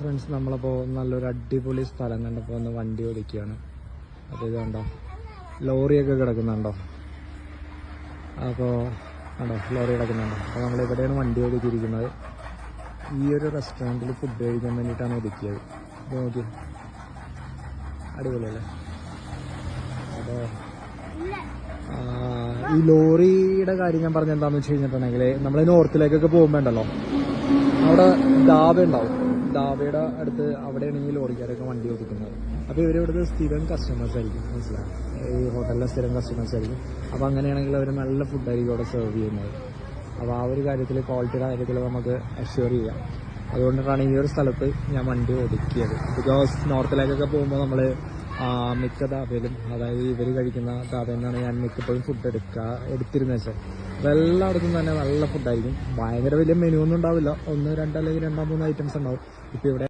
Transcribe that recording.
Friends നമ്മളപ്പോൾ നല്ലൊരു അടിപൊളി സ്ഥലം കണ്ടപ്പോൾ ഒന്ന് വണ്ടി ഓടിക്കുകയാണ്. അപ്പോൾ ഇത് കണ്ടോ? ലോറിയൊക്കെ കിടക്കുന്നുണ്ടോ? അപ്പോൾ കണ്ടോ? ലോറി കിടക്കുന്നുണ്ടോ? അപ്പോൾ നമ്മൾ ഇവിടെയാണ് വണ്ടി ഒതുക്കിയിരിക്കുന്നത് ഈ ഒരു റെസ്റ്റോറന്റിൽ ഫുഡ് കഴിക്കാൻ വേണ്ടിയിട്ടാണ് ഒതുക്കിയത് ഇത് നോക്കി. അടിപൊളിയല്ലേ? അപ്പോൾ ഈ ലോറിയുടെ കാര്യം ഞാൻ പറഞ്ഞ എന്താണെന്ന് വെച്ച് കഴിഞ്ഞിട്ടുണ്ടെങ്കിൽ നമ്മൾ നോർത്തിലേക്കൊക്കെ പോകുമ്പോൾ ഉണ്ടല്ലോ അവിടെ ഡാബ ഉണ്ടാവും. ഡാബയുടെ അടുത്ത് അവിടെ ഈ ലോറിക്കാരൊക്കെ വണ്ടി ഒതുക്കുന്നത് അപ്പോൾ ഇവർ ഇവിടുത്തെ സ്ഥിരം കസ്റ്റമേഴ്സ് ആയിരിക്കും. മനസ്സിലാവും ഈ ഹോട്ടലിലെ സ്ഥിരം കസ്റ്റമേഴ്സ് ആയിരിക്കും. അപ്പോൾ അങ്ങനെയാണെങ്കിൽ അവർ നല്ല ഫുഡായിരിക്കും അവിടെ സെർവ് ചെയ്യുന്നത്. അപ്പോൾ ആ ഒരു കാര്യത്തിൽ ക്വാളിറ്റിയുടെ കാര്യത്തിൽ നമുക്ക് അഷ്യൂർ ചെയ്യാം. അതുകൊണ്ടിട്ടാണ് ഈ ഒരു സ്ഥലത്ത് ഞാൻ വണ്ടി ഒതുക്കിയത് ബിക്കോസ് നോർത്തിലേക്കൊക്കെ പോകുമ്പോൾ നമ്മൾ മിക്ക താപയിലും അതായത് ഇവർ കഴിക്കുന്ന താപയിൽ നിന്നാണ് ഞാൻ മിക്കപ്പോഴും ഫുഡ് എടുക്കുക എടുത്തിരുന്നത് വെച്ചാൽ. എല്ലായിടത്തും തന്നെ നല്ല ഫുഡായിരിക്കും ഭയങ്കര വലിയ മെനു ഒന്നും ഉണ്ടാവില്ല. ഒന്ന് രണ്ട് അല്ലെങ്കിൽ രണ്ടാം മൂന്ന് ഐറ്റംസ് ഉണ്ടാവും. ഇപ്പോൾ ഇവിടെ